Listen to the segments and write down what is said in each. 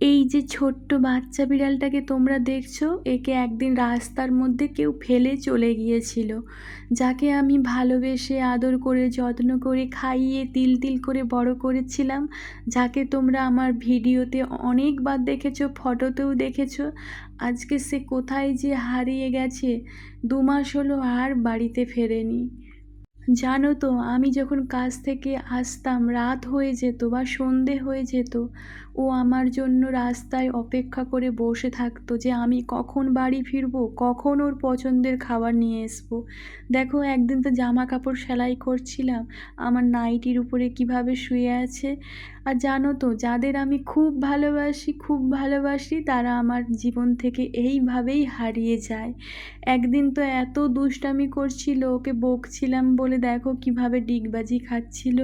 এই যে ছোট্ট বাচ্চা বিড়ালটাকে তোমরা দেখছ, একে একদিন রাস্তার মধ্যে কেউ ফেলে চলে গিয়েছিল। যাকে আমি ভালোবেসে, আদর করে, যত্ন করে, খাইয়ে, তিল তিল করে বড় করেছিলাম, যাকে তোমরা আমার ভিডিওতে অনেকবার দেখেছ, ফটোতেও দেখেছ, আজকে সে কোথায় যে হারিয়ে গেছে, দু মাস হলো আর বাড়িতে ফেরেনি। জানো তো, আমি যখন কাজ থেকে আসতাম, রাত হয়ে যেত বা সন্ধে হয়ে যেত, ও আমার জন্য রাস্তায় অপেক্ষা করে বসে থাকতো যে আমি কখন বাড়ি ফিরবো, কখন ওর পছন্দের খাবার নিয়ে আসব। দেখো, একদিন তো জামা কাপড় সেলাই করছিলাম, আমার নাইটির উপরে কীভাবে শুয়ে আছে। আর জানো তো, যাদের আমি খুব ভালোবাসি খুব ভালোবাসি, তারা আমার জীবন থেকে এইভাবেই হারিয়ে যায়। একদিন তো এত দুষ্টামি করছিল, ওকে বকছিলাম বলে দেখো কীভাবে ডিগবাজি খাচ্ছিল।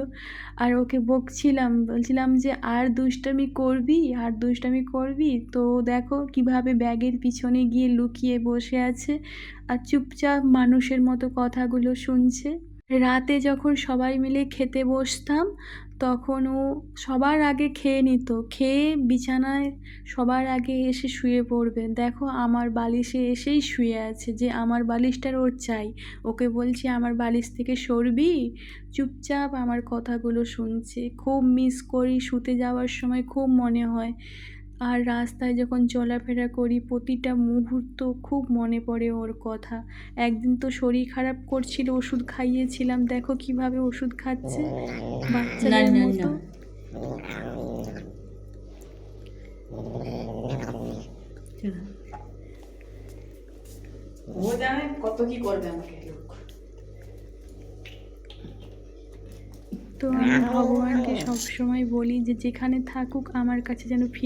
আর ওকে বকছিলাম, বলছিলাম যে, আর দুষ্টামি করবি? আর দুষ্টামি করবি? তো দেখো কীভাবে ব্যাগের পিছনে গিয়ে লুকিয়ে বসে আছে আর চুপচাপ মানুষের মতো কথাগুলো শুনছে। রাতে যখন সবাই মিলে খেতে বসতাম, তখন ও সবার আগে খেয়ে নিত। খেয়ে বিছানায় সবার আগে এসে শুয়ে পড়বে। দেখো, আমার বালিশে এসেই শুয়ে আছে যে আমার বালিশটার ওর চাই। ওকে বলছি, আমার বালিশ থেকে সরবি? চুপচাপ আমার কথাগুলো শুনছে। খুব মিস করি, শুতে যাওয়ার সময় খুব মনে হয়। আর রাস্তায় যখন চলাফেরা করি প্রতিটা মুহূর্ত খুব মনে পড়ে ওর কথা। একদিন তো শরীর খারাপ করছিল ওষুধ খাইয়েছিলাম দেখো কীভাবে ওষুধ খাচ্ছে। বাচ্চাদের মতো। ও জানে কত কি করবে আমাকে তো আমি ভগবানকে সবসময় বলি যে যেখানে থাকুক আমার কাছে যেন ফিরে